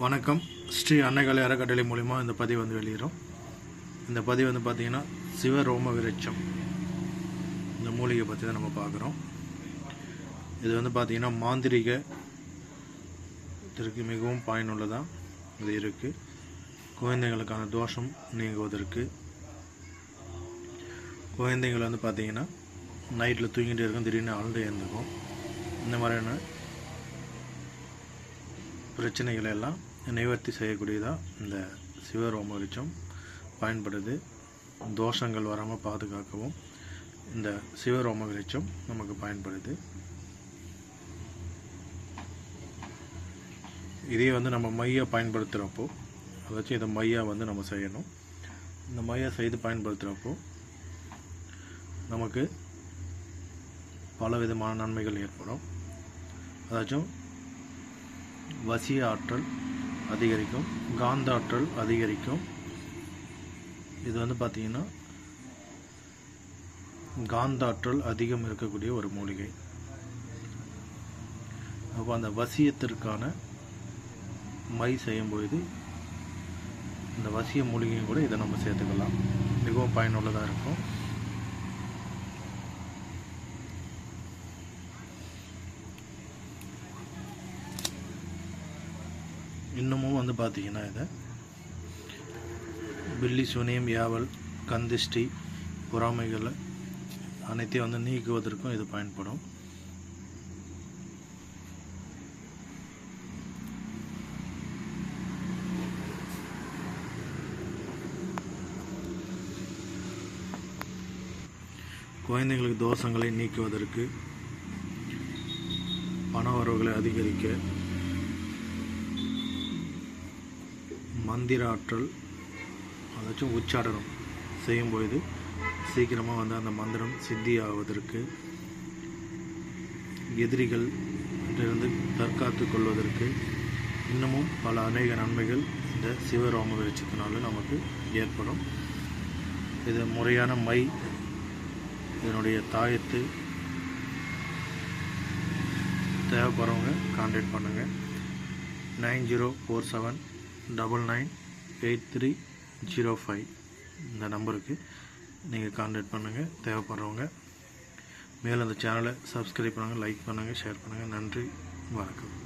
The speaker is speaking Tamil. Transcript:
வணக்கம். ஸ்ரீ அன்னைகலை அறக்கட்டளை மூலிமா இந்த பதிவு வந்து வெளியிடும் இந்த பதிவு வந்து பார்த்திங்கன்னா சிவ ரோம விருட்சம். இந்த மூலிகை பற்றி தான் நம்ம பார்க்குறோம். இது வந்து பார்த்திங்கன்னா மாந்திரிகத்திற்கு மிகவும் பயனுள்ளதாக இது இருக்குது குழந்தைங்களுக்கான தோஷம் நீங்குவதற்கு. குழந்தைங்களை வந்து பார்த்திங்கன்னா நைட்டில் தூங்கிட்டு இருக்கும் திடீர்னு அழுண்டு எழுந்துக்கும். இந்த மாதிரியான பிரச்சனைகளை எல்லாம் நிவர்த்தி செய்யக்கூடியதாக இந்த சிவரோம விருட்சம் பயன்படுது. தோஷங்கள் வராமல் பாதுகாக்கவும் இந்த சிவரோம விருட்சம் நமக்கு பயன்படுது. இதே வந்து நம்ம மையை பயன்படுத்துகிறப்போ அதாச்சும் இதை மையாக வந்து நம்ம செய்யணும். இந்த மையை செய்து பயன்படுத்துகிறப்போ நமக்கு பல விதமான நன்மைகள் ஏற்படும். அதாச்சும் வசிய ஆற்றல் அதிகரிக்கும் காந்த ஆற்றல் அதிகரிக்கும். இது வந்து பார்த்திங்கன்னா காந்த ஆற்றல் அதிகம் இருக்கக்கூடிய ஒரு மூலிகை. அப்போ அந்த வசியத்திற்கான மை செய்யும்பொழுது இந்த வசிய மூலிகையும் கூட இதை நம்ம சேர்த்துக்கலாம். மிகவும் பயனுள்ளதாக இருக்கும். இன்னமும் வந்து பார்த்தீங்கன்னா இதை பில்லி சுனியம் யாவல் கந்திஷ்டி பொறாமைகளை அனைத்தையும் வந்து நீக்குவதற்கும் இது பயன்படும். குழந்தைங்களுக்கு தோஷங்களை நீக்குவதற்கு பண வரவுகளை அதிகரிக்க மந்திர ஆற்றல் அதாச்சும் உச்சாடனம் செய்யும்பொழுது சீக்கிரமாக வந்து அந்த மந்திரம் சித்தி ஆவதற்கு எதிரிகள் இருந்து தற்காத்து கொள்வதற்கு இன்னமும் பல அநேக நன்மைகள் இந்த சிவராம வெளிச்சத்தினால நமக்கு ஏற்படும். இது முறையான மை இதனுடைய தாயத்து தேவைப்படுறவங்க கான்டாக்ட் பண்ணுங்கள் nine zero four seven double nine eight three zero five இந்த நம்பருக்கு நீங்கள் கான்டாக்ட் பண்ணுங்கள் தேவைப்படுறவங்க. மேலும் அந்த சேனலை சப்ஸ்கிரைப் பண்ணுங்கள் லைக் பண்ணுங்கள் ஷேர் பண்ணுங்கள் நன்றி வணக்கம்.